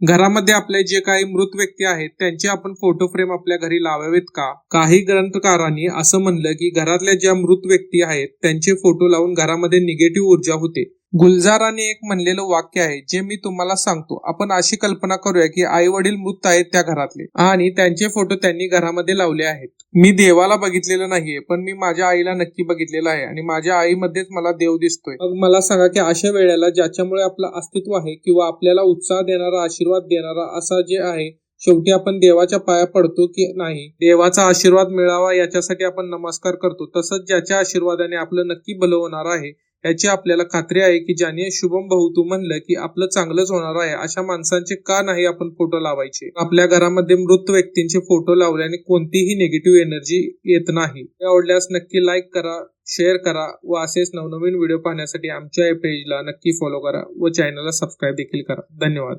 घरामध्ये आपले जे काही मृत व्यक्ती आहेत त्यांचे आपण फोटो फ्रेम आपल्या घरी लावावेत का? काही ग्रंथकारांनी असं म्हणलं की घरातल्या ज्या मृत व्यक्ती आहेत त्यांचे फोटो लावून घरामध्ये निगेटिव्ह ऊर्जा होते. गुलजाराने एक म्हणलेलं वाक्य आहे जे मी तुम्हाला सांगतो. आपण अशी कल्पना करूया की आई वडील मृत आहेत त्या घरातले आणि त्यांचे फोटो त्यांनी घरामध्ये लावले आहेत. मी देवाला बघितलेलं नाहीये पण मी माझ्या आईला नक्की बघितलेलं आहे आणि माझ्या आईमध्येच मला देव दिसतोय. मग मला सांगा की अशा वेळेला ज्याच्यामुळे आपलं अस्तित्व आहे किंवा आपल्याला उत्साह देणारा आशीर्वाद देणारा असा जे आहे शेवटी आपण देवाच्या पाया पडतो की नाही? देवाचा आशीर्वाद मिळावा याच्यासाठी आपण नमस्कार करतो. तसंच ज्याच्या आशीर्वादाने आपलं नक्की भलं होणार आहे याची आपल्याला खात्री आहे की ज्याने शुभम बहुतू म्हणलं की आपलं चांगलंच होणार आहे अशा माणसांचे का नाही आपण फोटो लावायचे? आपल्या घरामध्ये मृत व्यक्तींचे फोटो लावल्याने कोणतीही निगेटिव्ह एनर्जी येत नाही. आवडल्यास नक्की लाईक करा शेअर करा व असेच नवनवीन व्हिडिओ पाहण्यासाठी आमच्या या पेजला नक्की फॉलो करा व चॅनलला सबस्क्राईब देखील करा. धन्यवाद.